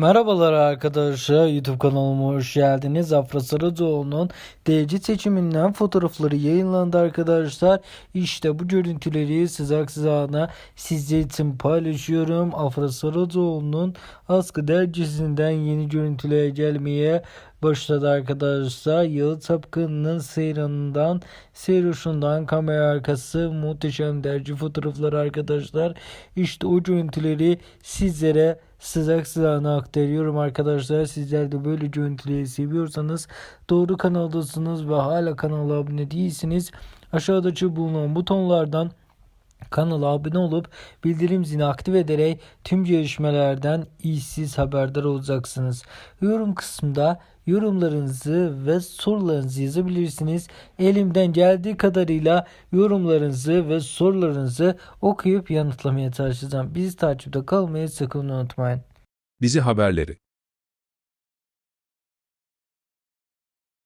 Merhabalar arkadaşlar YouTube kanalıma hoş geldiniz. Afra Saracoğlu'nun DC seçiminden fotoğrafları yayınlandı arkadaşlar. İşte bu görüntüleri sıcak sıcağına sizler için paylaşıyorum. Afra Saracoğlu'nun Askı dergisinden yeni görüntüler gelmeye başladı arkadaşlar. Yalı Tapkın'ın seyranından, seyroşundan kamera arkası muhteşem dergi fotoğrafları arkadaşlar. İşte o görüntüleri sizlere sıcak sıcağına aktarıyorum arkadaşlar. Sizler de böyle görüntüleri seviyorsanız doğru kanaldasınız ve hala kanala abone değilsiniz. Aşağıdaki bulunan butonlardan Kanala abone olup bildirim zilini aktif ederek tüm gelişmelerden işsiz haberdar olacaksınız. Yorum kısmında yorumlarınızı ve sorularınızı yazabilirsiniz. Elimden geldiği kadarıyla yorumlarınızı ve sorularınızı okuyup yanıtlamaya çalışacağım. Bizi takipte kalmayı sakın unutmayın. Dizi haberleri